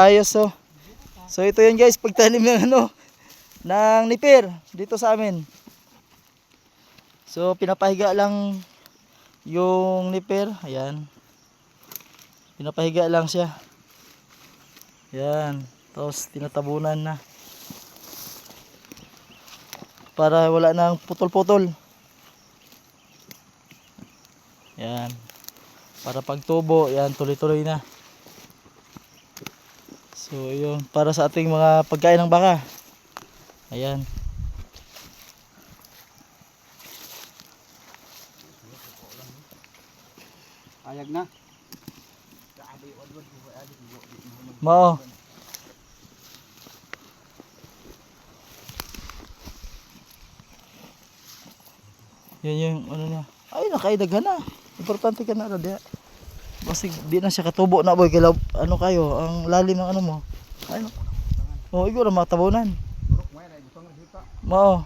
Ayos oh. So ito yun guys, pagtanim ng ano, ng nipir dito sa amin. So pinapahiga lang yung nipir, ayan. Pinapahiga lang siya. Yan, tapos tinatabunan na. Para wala nang putol-putol. Yan. Para pagtubo, yan tuloy-tuloy na. So, yun. Para sa ating mga pagkain ng baka. Ayan. Ayag na. Mao. Yan yung ano niya. Ay, nakaidaghan na. Importante ka na ra Kasi di na siya katubo na boy. Kaya ano kayo, ang lalim ng ano mo. Ay, no. Oh, gusto nga sipa. Mao.